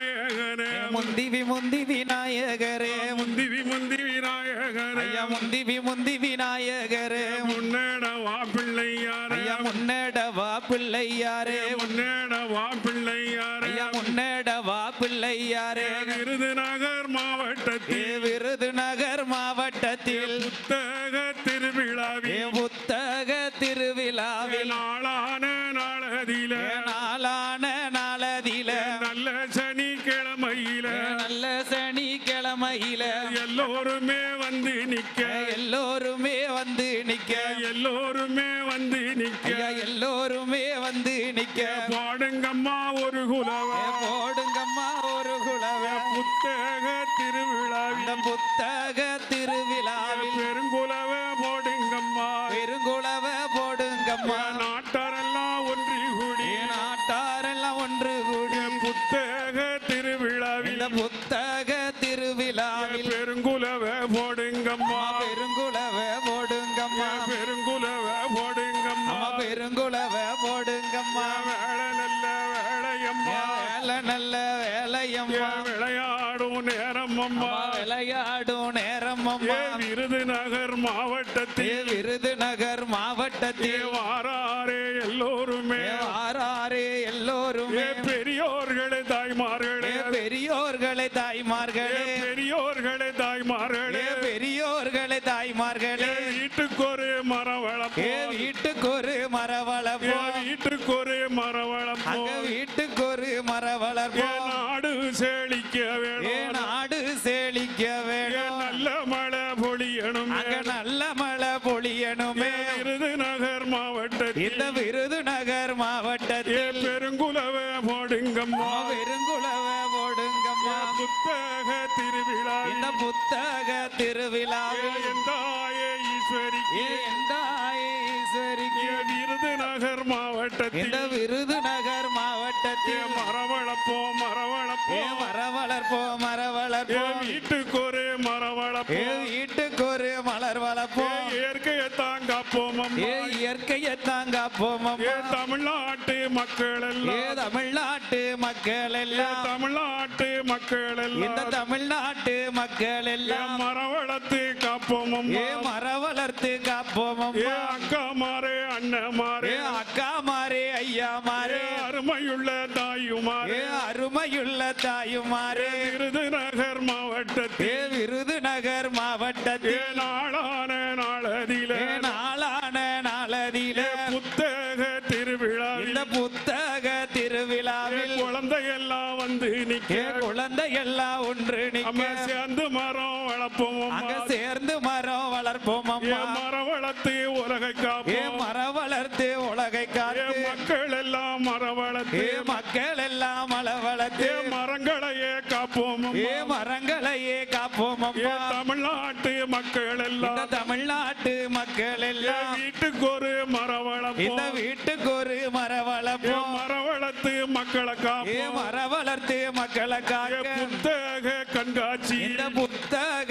விநாயகரே முந்தி விநாயகரே முந்தி முந்தி விநாயகரே. ஐயா முந்தி விமுந்தி விநாயகரே. முன்னேட வா பிள்ளையாரே. ஐயா முன்னேடவா பிள்ளையாரே. முன்னேட வா பிள்ளையாரே. ஐயா முன்னேடவா பிள்ளையாரே. விருதுநகர் மாவட்டத்தில் விருதுநகர் மாவட்டத்தில் புத்தக திருவிழாவில் புத்தக திருவிழாவில் எல்லோருமே வந்து நிக்க. எல்லோருமே வந்து நிக்க. பாடுங்கம்மா ஒரு குலவ. போடுங்கம்மா ஒரு குளவ புத்தக இந்த புத்தக திருவிழாவில் மாவட்டத்தில் வாராரே எல்லோருமே. வாராரே எல்லோருமே. பெரியோர்களே தாய்மார்களே. பெரியோர்களே தாய்மார்களே. பெரியோர்களே தாய்மார்களே. பெரியோர்களே தாய்மார்களே. வீட்டுக்கு ஒரு மரம் ஏ வளர்ப்போம் வீட்டுக்கு ஒரு மர ஏ வளர்ப்போம் வீட்டுக்கு ஒரு மரம் வீட்டுக்கு ஒரு மர ஏ புத்தக திருவிழாவில் விருதுநகர் மாவட்டத்தில். இந்த விருதுநகர் மாவட்டத்தில். மரவளப்போம் ஏ மரவளப்போம் மர வளர்ப்போம் மர ஏ வளர்ப்போம் வீட்டுக்கு ஒரு ஏ மரவளப்போம் வீட்டுக்கு ஒரு மலர் வளர்ப்போம் இயற்கையை தாங்காப்போம் ஏ இயற்கையை தாங்காப்போம் தமிழ்நாட்டு மக்கள் ஏ எல்லாம் தமிழ்நாட்டு மக்கள் எல்லாம். தமிழ்நாட்டு மக்கள் இந்த தமிழ்நாட்டு மக்கள் எல்லாம் மரம் வளர்த்து காப்போம் ஏ அம்மா மர வளர்த்து காப்போம் ஏ அக்கா மாறே அண்ணன் மாறே அக்கா மாறே ஐயா மாறே அருமையுள்ள தாயுமாறே அருமையுள்ள தாயுமாறே விருதுநகர் மாவட்டத்தில். விருதுநகர் மாவட்டத்தில். நாளான நாளதில. நாளான நாளதில. புத்தக திருவிழாவில். இந்த புத்தக திருவிழாவில். குழந்தையெல்லாம் வந்து நிக்க. எல்லாம் ஒன்று நிக்க. சேர்ந்து மரம் வளர்ப்போம் அங்க. சேர்ந்து மரம் வளர்ப்போம் மரம் வளர்த்து உலகை காப்போம்? மரம் வளர்த்து உலகை காத்து? மக்கள் எல்லாம் மரம் வளர்த்து? மக்கள் எல்லாம் மல வளர்த்து? மரங்களையே காப்போம் ஏ. மரங்களையே காப்போம் தமிழ்நாட்டு மக்கள் இந்த எல்லாம் தமிழ்நாட்டு மக்கள் எல்லாம். வீட்டுக்கு ஒரு மரம் இந்த வளர்ப்போம் வீட்டுக்கு ஒரு மர ஏ வளர்ப்போம் மரம் மக்களை ஏ காப்போம் மர வளர்த்து மக்களை ஏ காக்க புத்தக கண்காட்சி. இந்த புத்தக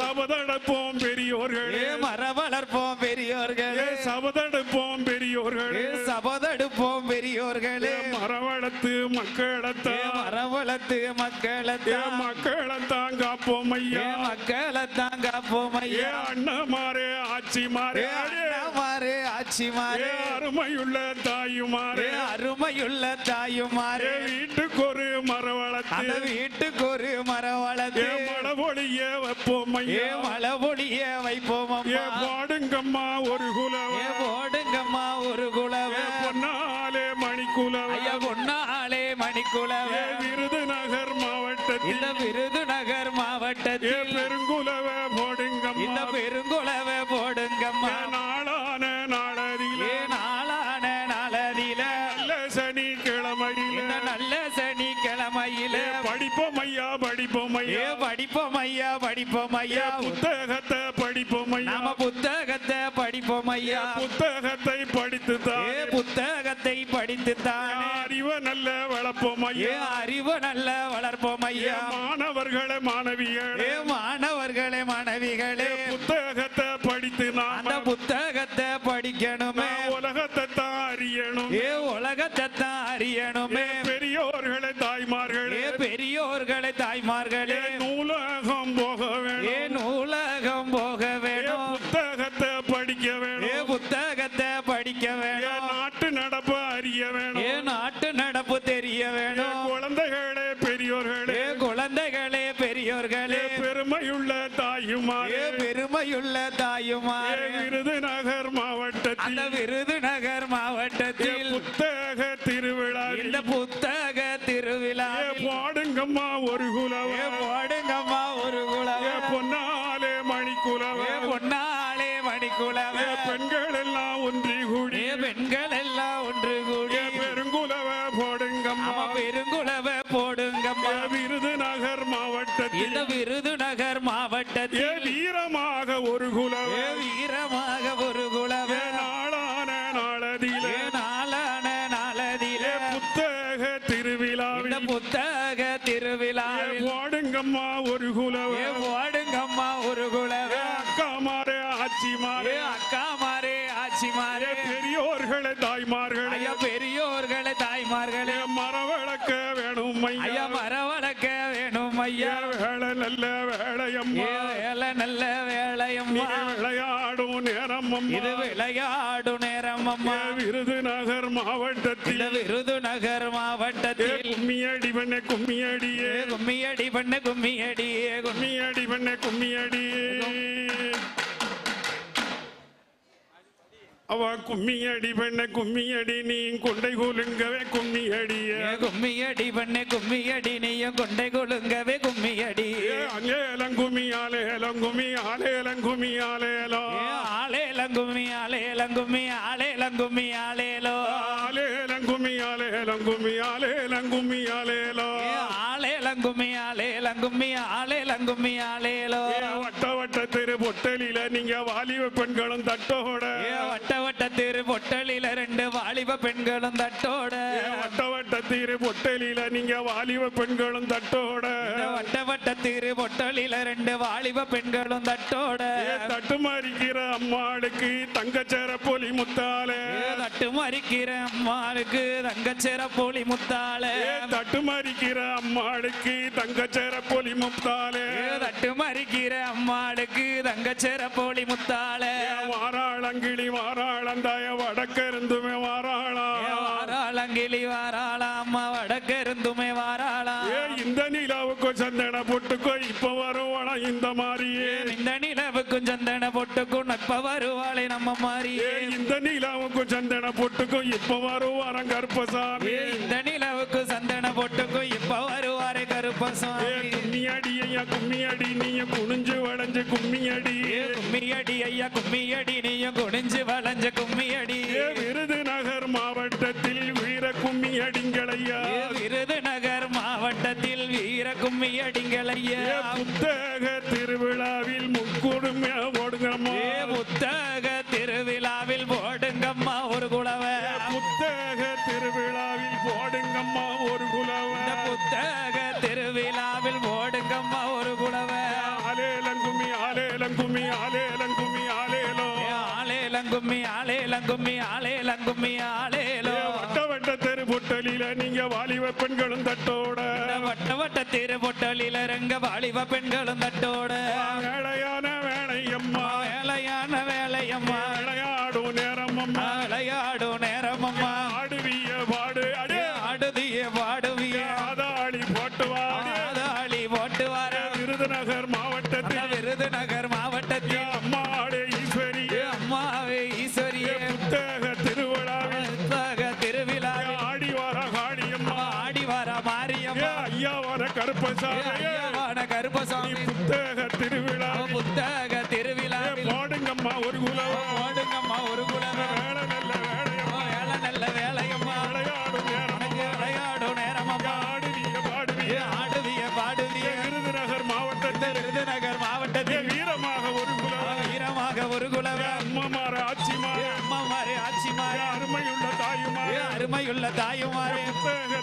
சபதடுப்போம் பெரியோர்களே. ஏ வளர்ப்போம் ஏ பெரியோர்களே சபதடுப்போம் பெரியோர்களே. வளர்த்து ஏ மக்களத்தான் மர வளர்த்து மக்களை ஏ மக்களத்தான் காப்போம் ஐயா மக்களை தாங்க போம் ஏ ஐயா அண்ணமாரே ஆட்சி மாறே அண்ணாமாரே ஆட்சிமாரே ஏ அருமையுள்ள தாயுமாரே. அருமையுள்ள தாயுமாரே. வீட்டுக்கு ஒரு மரம் வளர்த்து அந்த வீட்டுக்கு ஒரு மரம் ஏ வளர்த்து மழை பொழிய வைப்போம் ஐயா மழை பொழிய வைப்போம் அம்மா பாடுங்கம்மா ஒரு குலவ. போடுங்கம்மா ஒரு குலவ. பொன்னாலே மணிக்குலவ. ஐயா பொன்னாலே ஏ விருதுநகர் மாவட்டத்தில். இந்த விருதுநகர் மாவட்டத்தில். பெருங்குலவ இந்த போடுங்கம்மா படிப்போம் ஐயா படிப்போம் ஐயா புத்தகத்தை படிப்போம் ஐயா. நாம புத்தகத்தை படிப்போம் ஐயா புத்தகத்தை படித்து தான் புத்தகத்தை படித்து தானே அறிவை நல்ல வளர்ப்போம் ஐயா. அறிவு நல்ல வளர்ப்போம் ஐயா. மாணவர்களே மாணவிகளே. ஏ மாணவர்களே மாணவிகளே. புத்தகத்தை படித்து அந்த புத்தகத்தை படிக்கணுமே. உலகத்தை தான் அறியணும். ஏ உலகத்தை தான் அறியணுமே. பெரியோர்களே தாய்மார்களே. பெரியோர்களே தாய்மார்களே. ஏ நூலகம் போக ஏ வேணும் நூலகம் போக ஏ வேணும்? புத்தகத்தை படிக்க ஏ வேணும் புத்தகத்தை படிக்க ஏ வேணும் நாட்டு நடப்பு அறிய ஏ வேணும் நாட்டு நடப்பு தெரிய ஏ வேணும் குழந்தைகளே பெரியோர்களே? ஏ குழந்தைகளே ஏ பெரியோர்களே பெருமையுள்ள தாயுமாரே? ஏ பெருமையுள்ள ஏ தாயுமாரே விருதுநகர் மாவட்டத்தில்? விருதுநகர் ஏ மாவட்டத்தில் புத்தக பாடுங்கம்மா ஒரு குலவ ஏ பெரியோர்களே தாய்மார்களே. ஐயா பெரியோர்களே தாய்மார்களே. ஏ மரவளக்க வேணும் ஐயா. வளர்க்க வேணும் ஐயா. வேலை நல்ல வேலையம்மா வேலை நல்ல வேலையம்மா விளையாடும் நேரம் இது விளையாடு நேரம் அம்மா விருதுநகர் மாவட்டத்தில். விருதுநகர் மாவட்டத்தில். கும்மியடி பண்ண கும்மியடியே. கும்மியடி பண்ண கும்மியடி ஏ கும்மி கும்மியடி பண்ண கும்மியடி அவ கும்மியடி பண்ண கும்மியடி நீ கொண்டை கூலுங்கவே கும்மியடிய கும்மியடி பண்ண கும்மியடி நீயும் கொண்டை கொழுங்கவே கும்மியடி. அங்கேலங்குமி ஆலேலங்குமி ஆலேலங்குமி ஆலேலோ ஏ ஆளேலங்கும்மி ஆளேலங்கும்மி ஆளேலங்கும்மி ஆளேலோ ஆலேலங்குமி ஆலேலங்குமி ஆலேலங்குமி ஆலேலோ ஆளேலங்கும்மி ஆளேலங்கும்மி ஆளேலோ ஏ வட்ட வட்ட தெரு பொட்டலில நீங்க வாலிப பெண்களும் தட்டோட. வட்ட வட்ட திரு பொட்டலில ரெண்டு வாலிப பெண்களும் தட்டோட. ஏ வட்ட வட்ட தெரு பொட்டலில நீங்க வாலிப பெண்களும் தட்டோட. இந்த வட்ட வட்ட திரு பொட்டலில ரெண்டு வாலிப பெண்களும் தட்டோட. ஏ தட்டு மறிக்கிற அம்மாளுக்கு தங்கச்சேர பொலி முத்தாலே ஏ தட்டு மறிக்கிற அம்மாளுக்கு தங்கச்சிற போலி முத்தாள. ஏ தட்டு மறிக்கிற அம்மாளுக்கு தங்கச்சேர பொலி முத்தாலே ஏ தட்டு மறிக்கிற அம்மாளுக்கு தங்கச்சிற போலி முத்தாள. ஏ வாராளங்கிளி வாராளந்தாய வடக்கிருந்துமே வாராளா. வாராளங்கிளி வாராளா அம்மா வடக்கிருந்துமே வாராளா. இந்த நிலாவுக்கு சந்தன பொட்டுக்கோ இப்ப வருவாளா இந்த மாதிரியே இந்த நிலவுக்கும் சந்தன பொட்டுக்கும் இப்ப வருவாளே நம்ம மாதிரி ஏ இந்த நிலாவுக்கு சந்தன பொட்டுக்கோ இப்ப வருவாரம் கருப்பசாமி. இந்த நிலவுக்கு சந்தன பொட்டுக்கும் இப்ப வருவாரே கருப்பசாமி கும்மி அடி ஐயா கும்மி அடி நீங்க குனிஞ்சு வளைஞ்சு கும்மி அடி ஏ கும்மியடி ஐயா கும்மியடி நீயும் குனிஞ்சு வளைஞ்ச கும்மியடி. விருதுநகர் மாவட்டத்தில் வீர கும்மி அடிங்களையா ஏ விருதுநகர் மாவட்டத்தில் வீர கும்மியடிங்களையா புத்தக திருவிழாவில் முக்குடுமையா ஓடுங்கம்மா. புத்தக திருவிழாவில் ஒரு குலவ ஆளேலங்கும்மி ஆளேலங்கும்மி ஆளேலங்கும்மி ஆளேலோ ஏ வட்ட வட்ட தெரு பொட்டலில நீங்க வாலிப பெண்களும் தட்டோட. வட்ட வட்ட திரு பொட்டலில ரங்க வாலிப பெண்களும் தட்டோட. வேலையான வேலையான ஐயவான கருப்பசாமி. புத்தக திருவிழாவில் புத்தக ஏ திருவிழாவில் போடுங்கம்மா ஒரு குலவ? ஓடுங்கம்மா ஒரு குலவ? வேலை நல்ல வேலையம்மா. வேலை நல்ல வேலையம்மா. விளையாடும் நேரம் விளையாடும் நேரமம்மா. ஆடுவிய பாடுவிய. ஆடுவிய பாடுவிய. விருதுநகர் மாவட்டத்தில். விருதுநகர் மாவட்டத்தில். வீரமாக ஒரு குலவ? வீரமாக ஒரு குலவ? அம்மமார ஆட்சிமார. அம்மாமாரே ஆட்சிமாரே. அருமையுள்ள தாயுமார. அருமையுள்ள தாயுமாரே. புத்தக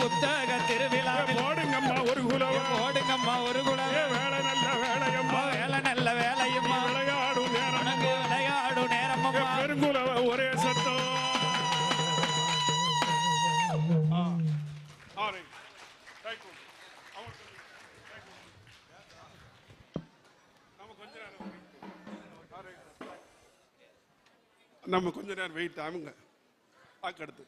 புத்தக திருவிழா ஓடுங்கம்மா ஒரு குலம். ஓடுங்கம்மா ஒரு குலம். வேலை நல்ல வேலையம்மா. வேலை நல்ல வேலையம்மா. விளையாடும் நேரம் விளையாடும் நேரம் பெருங்குலவ ஒரே சத்தம். நம்ம கொஞ்ச நேரம் வெயிட் ஆகுங்க. அக்கடுத்து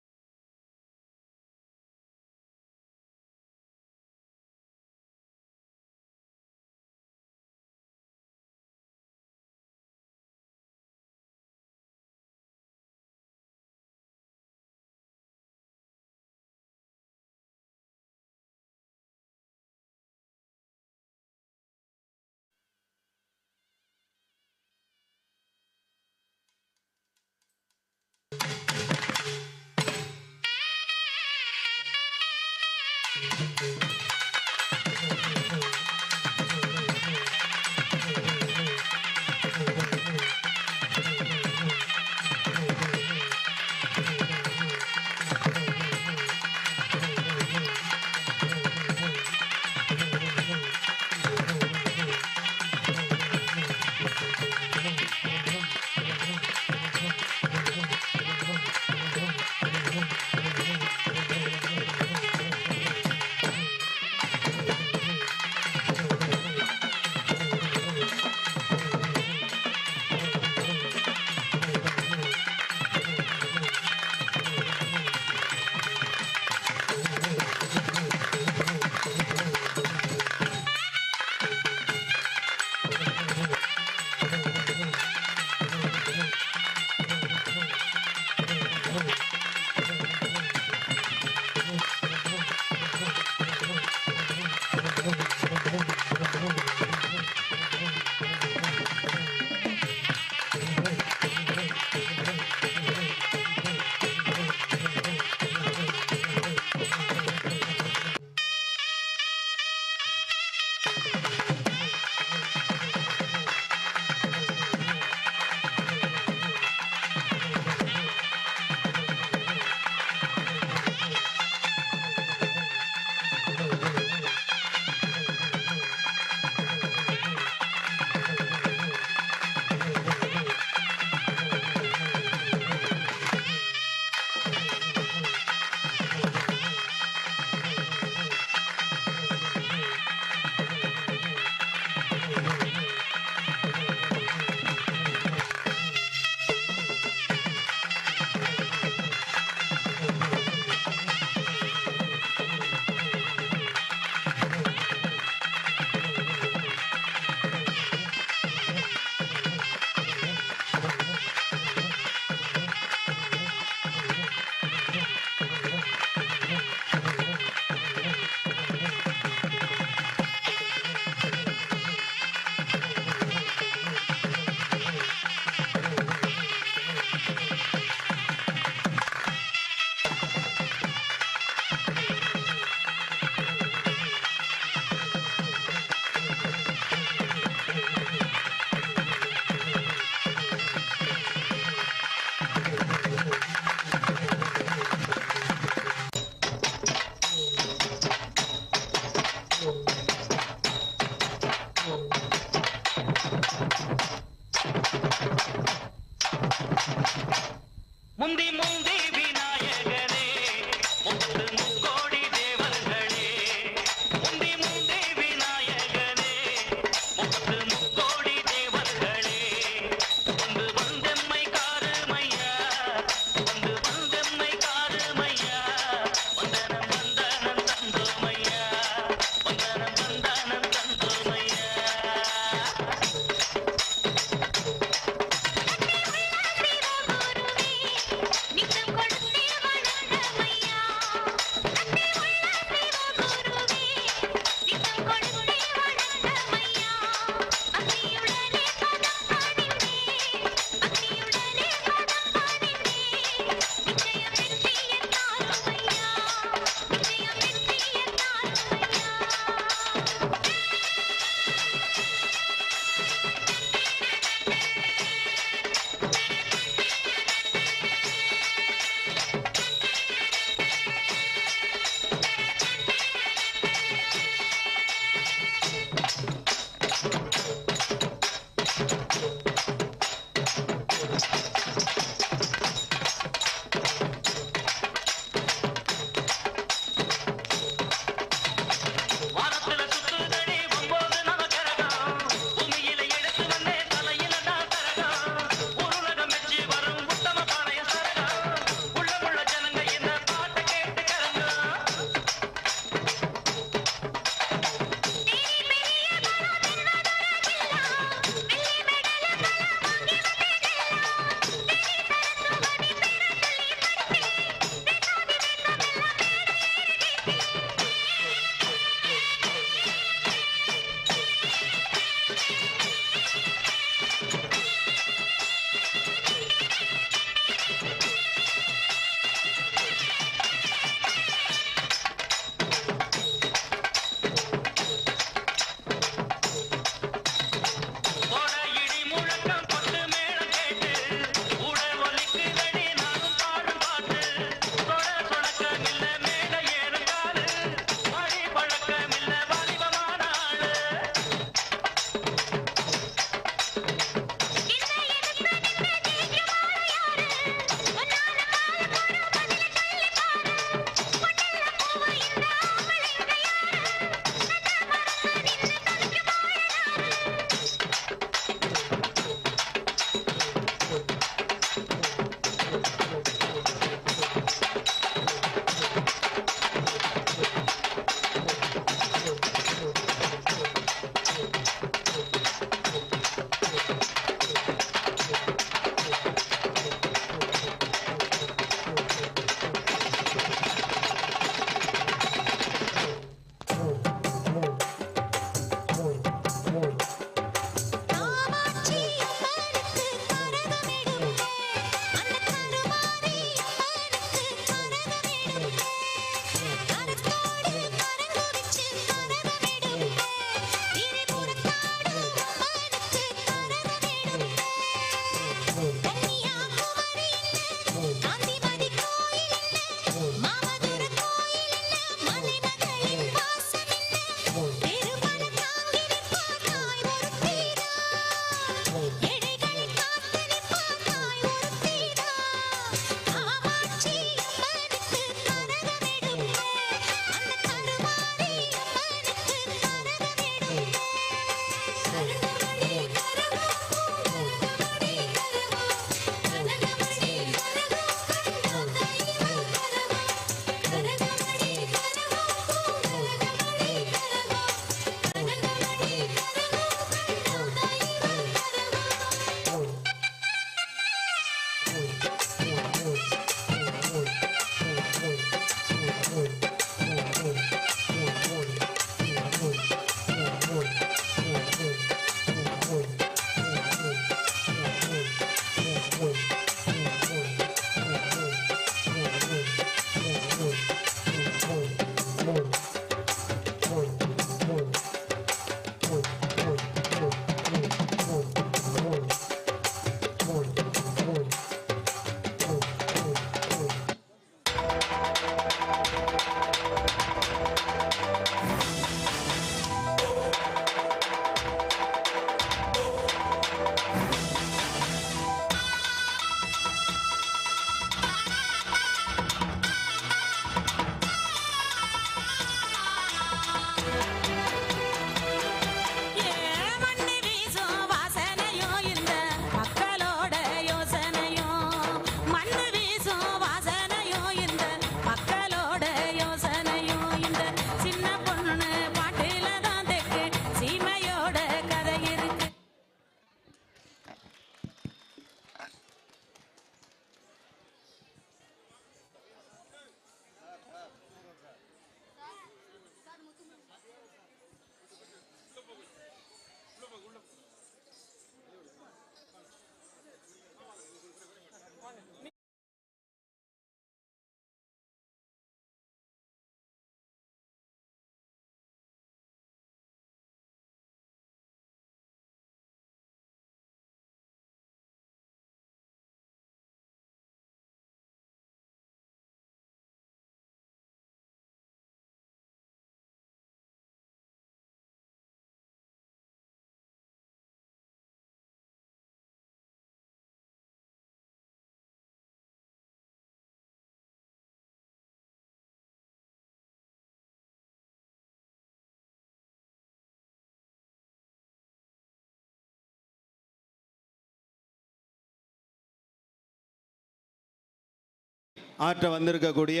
ஆற்ற வந்திருக்கக்கூடிய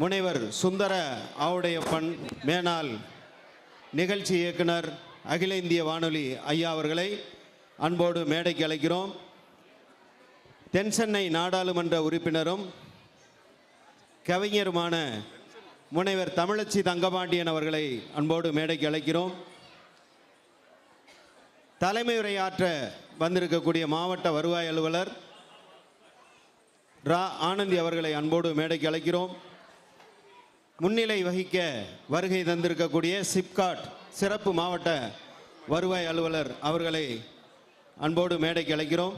முனைவர் சுந்தர ஆவுடையப்பன் மேனால் நிகழ்ச்சி இயக்குனர் அகில இந்திய வானொலி ஐயா அவர்களை அன்போடு மேடைக்கு அழைக்கிறோம். தென்சென்னை நாடாளுமன்ற உறுப்பினரும் கவிஞருமான முனைவர் தமிழச்சி தங்கபாண்டியன் அவர்களை அன்போடு மேடைக்கு அழைக்கிறோம். தலைமை உரையாற்ற வந்திருக்கக்கூடிய மாவட்ட வருவாய் அலுவலர் ரா ஆனந்தி அவர்களை அன்போடு மேடைக்கு அழைக்கிறோம். முன்னிலை வகிக்க வருகை தந்திருக்கக்கூடிய சிப்காட் சிறப்பு மாவட்ட வருவாய் அலுவலர் அவர்களை அன்போடு மேடைக்கு அழைக்கிறோம்.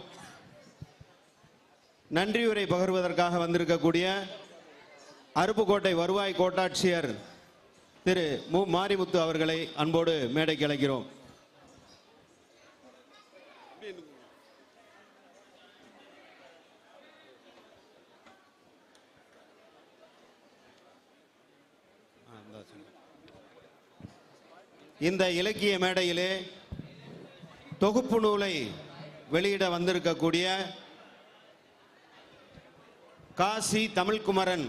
நன்றியுரை பகிர்வதற்காக வந்திருக்கக்கூடிய அருப்புக்கோட்டை வருவாய் கோட்டாட்சியர் திரு மு. மாரிமுத்து அவர்களை அன்போடு மேடைக்கு அழைக்கிறோம். இந்த இலக்கிய மேடையிலே தொகுப்பு நூலை வெளியிட வந்திருக்கக்கூடிய காசி தமிழ்குமரன்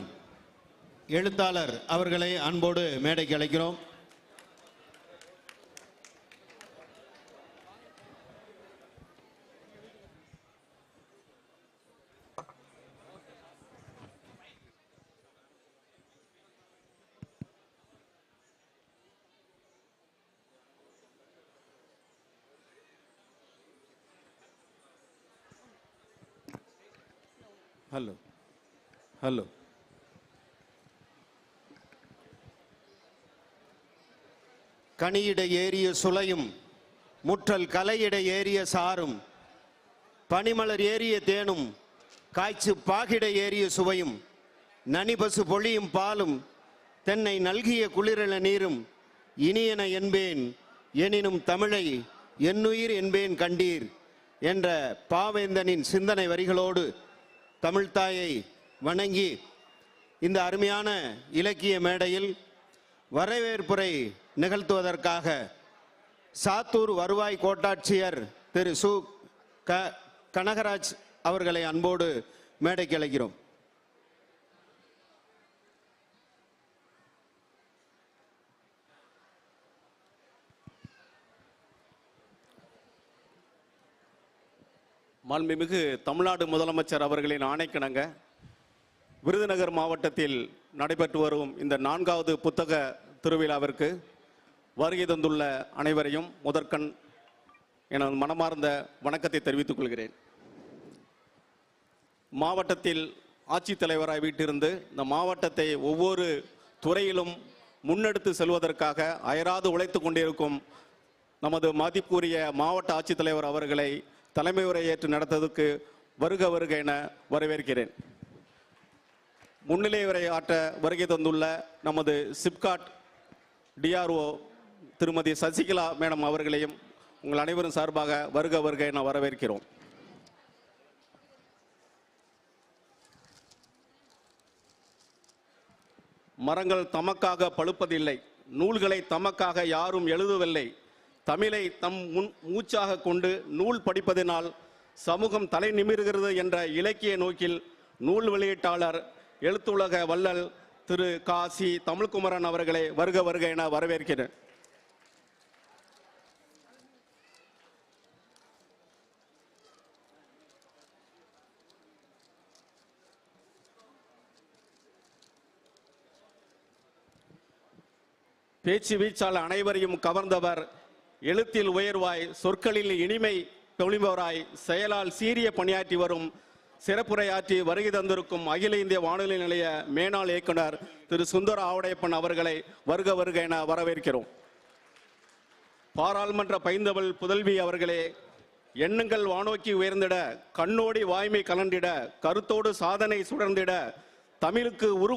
எழுத்தாளர் அவர்களை அன்போடு மேடைக்கு அழைக்கிறோம். ஹலோ கனியிட ஏறிய சுளையும் முற்றல் கலையிட ஏறிய சாரும் பனிமலர் ஏறிய தேனும் காய்ச்சு பாகிட ஏறிய சுவையும் நனிபசு பொழியும் பாலும் தென்னை நல்கிய குளிரல நீரும் இனியன என்பேன் எனினும் தமிழை என்னுயிர் என்பேன் கண்டீர் என்ற பாவேந்தனின் சிந்தனை வரிகளோடு தமிழ்தாயை வணங்கி இந்த அருமையான இலக்கிய மேடையில் வரவேற்புரை நிகழ்த்துவதற்காக சாத்தூர் வருவாய் கோட்டாட்சியர் திரு சு. க. கனகராஜ் அவர்களை அன்போடு மேடைக்கு அழைக்கிறோம். மாண்புமிகு தமிழ்நாடு முதலமைச்சர் அவர்களின் ஆணைக்கிணங்க விருதுநகர் மாவட்டத்தில் நடைபெற்று வரும் இந்த நான்காவது புத்தக திருவிழாவிற்கு வருகை தந்துள்ள அனைவரையும் முதற்கண் எனது மனமார்ந்த வணக்கத்தை தெரிவித்துக் கொள்கிறேன். மாவட்டத்தில் ஆட்சித்தலைவராய் வீட்டிருந்து இந்த மாவட்டத்தை ஒவ்வொரு துறையிலும் முன்னெடுத்து செல்வதற்காக அயராது உழைத்து கொண்டிருக்கும் நமது மதிப்புரிய மாவட்ட ஆட்சித்தலைவர் அவர்களை தலைமை உரையேற்று ஏற்று நடத்ததுக்கு வருக வருக என வரவேற்கிறேன். முன்னிலை உரை ஆற்ற வருகை தந்துள்ள நமது சிப்காட் டிஆர்ஓ திருமதி சசிகலா மேடம் அவர்களையும் உங்கள் அனைவரும் சார்பாக வருக வருக என வரவேற்கிறோம். மரங்கள் தமக்காக பழுப்பதில்லை நூல்களை தமக்காக யாரும் எழுதவில்லை. தமிழை தம் முன் மூச்சாக கொண்டு நூல் படிப்பதினால் சமூகம் தலை நிமிர்கிறது என்ற இலக்கிய நோக்கில் நூல் வெளியீட்டாளர் எழுத்துலக வள்ளல் திரு காசி தமிழ்குமரன் அவர்களை வருக வருக என வரவேற்கிறேன். பேச்சு வீச்சால் அனைவரையும் கவர்ந்தவர் எழுத்தில் உயர்வாய் சொற்களில் இனிமை பொழிபவராய் செயலால் சீரிய பணியாற்றி வரும் சிறப்புரையாற்றி வருகை தந்திருக்கும் அகில இந்திய வானொலி நிலைய மேனாள் இயக்குனர் திரு சுந்தர ஆவுடையப்பன் அவர்களை வருக வருக என வரவேற்கிறோம். பாராளுமன்ற பைந்தவள் புதல்வி அவர்களே எண்ணங்கள் வானோக்கி உயர்ந்திட கண்ணோடி வாய்மை கலந்திட கருத்தோடு சாதனை சுடர்ந்திட தமிழுக்கு உரு